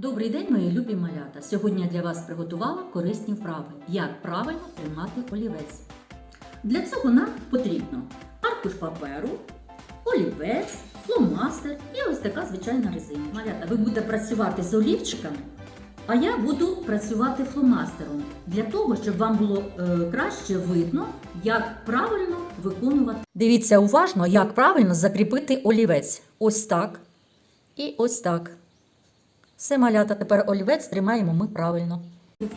Добрий день, мої любі малята! Сьогодні я для вас приготувала корисні вправи, як правильно тримати олівець. Для цього нам потрібно аркуш паперу, олівець, фломастер і ось така звичайна резина. Малята, ви будете працювати з олівчиками, а я буду працювати фломастером для того, щоб вам було е, краще видно, як правильно виконувати. Дивіться уважно, як правильно закріпити олівець. Ось так і ось так. Все, малята, тепер олівець тримаємо ми правильно.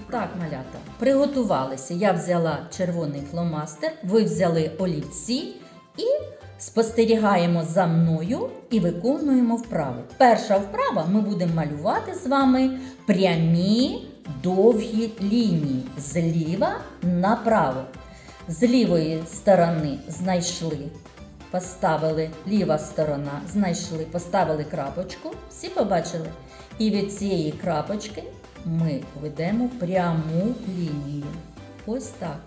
Так, малята, приготувалися. Я взяла червоний фломастер, ви взяли олівці і спостерігаємо за мною і виконуємо вправу. Перша вправа ми будемо малювати з вами прямі довгі лінії зліва направо. З лівої сторони знайшли, поставили ліва сторона, знайшли, поставили крапочку. Всі побачили? І від цієї крапочки ми ведемо пряму лінію. Ось так.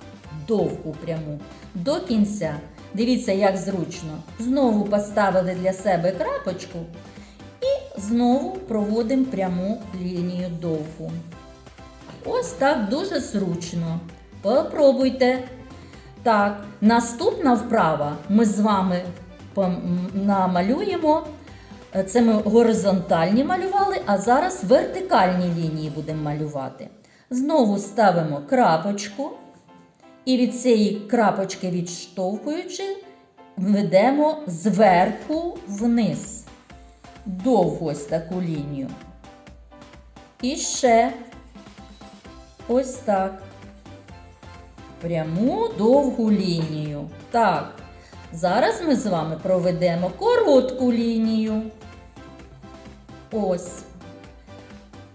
Довгу пряму. До кінця. Дивіться, як зручно. Знову поставили для себе крапочку і знову проводимо пряму лінію довгу. Ось так дуже зручно. Попробуйте. Так, наступна вправа ми з вами намалюємо. Це ми горизонтальні малювали, а зараз вертикальні лінії будемо малювати. Знову ставимо крапочку і від цієї крапочки відштовхуючи, ведемо зверху вниз. Довгу ось таку лінію. І ще ось так. Пряму довгу лінію. Так. Зараз ми з вами проведемо коротку лінію. Ось.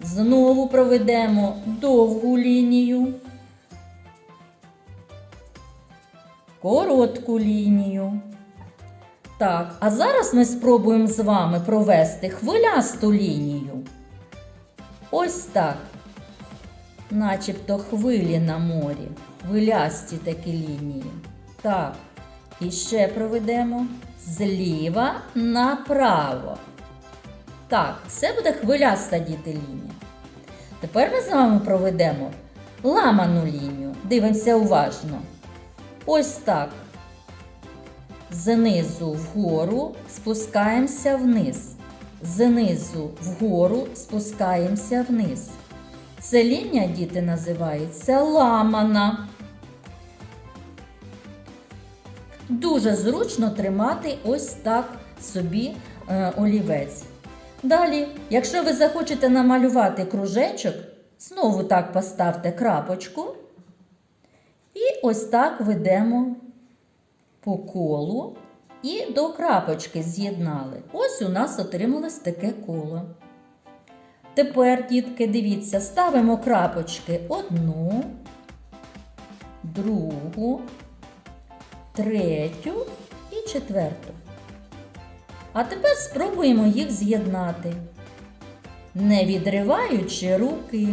Знову проведемо довгу лінію. Коротку лінію. Так, а зараз ми спробуємо з вами провести хвилясту лінію. Ось так. Начебто хвилі на морі. Хвилясті такі лінії. Так. І ще проведемо зліва направо. Так, це буде хвиляста діти лінія. Тепер ми з вами проведемо ламану лінію. Дивимося уважно. Ось так. Знизу вгору спускаємося вниз. Знизу вгору спускаємося вниз. Це лінія, діти, називається ламана. Дуже зручно тримати ось так собі е, олівець. Далі, якщо ви захочете намалювати кружечок, знову так поставте крапочку. І ось так ведемо по колу і до крапочки з'єднали. Ось у нас отрималось таке коло. Тепер, дітки, дивіться, ставимо крапочки одну, другу, третю і четверту. А тепер спробуємо їх з'єднати, не відриваючи руки.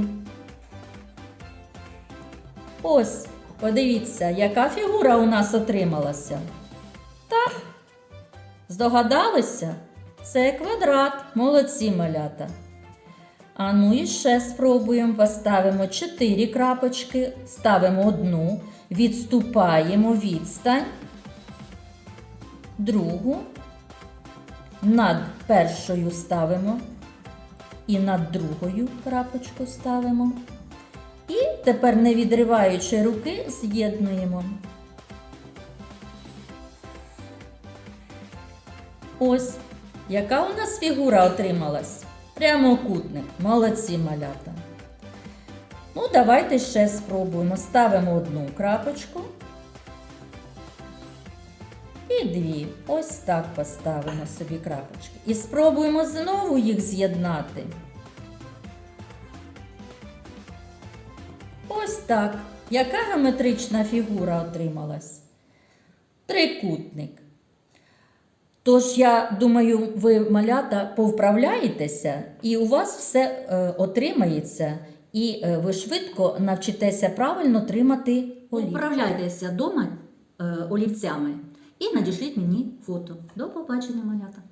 Ось, подивіться, яка фігура у нас отрималася. Так, здогадалися? Це квадрат, молодці малята. А ну і ще спробуємо. Поставимо 4 крапочки, ставимо одну, відступаємо відстань, другу, над першою ставимо і над другою крапочку ставимо. І тепер, не відриваючи руки, з'єднуємо. Ось, яка у нас фігура отрималась? Прямокутник. Молодці малята. Ну, давайте ще спробуємо. Ставимо одну крапочку. І дві. Ось так поставимо собі крапочки. І спробуємо знову їх з'єднати. Ось так. Яка геометрична фігура отрималась? Трикутник. Тож, я думаю, ви малята повправляєтеся, і у вас все е, отримається, і е, ви швидко навчитеся правильно тримати олівці. Управляйтеся вдома е, олівцями і надішліть мені фото. До побачення, малята!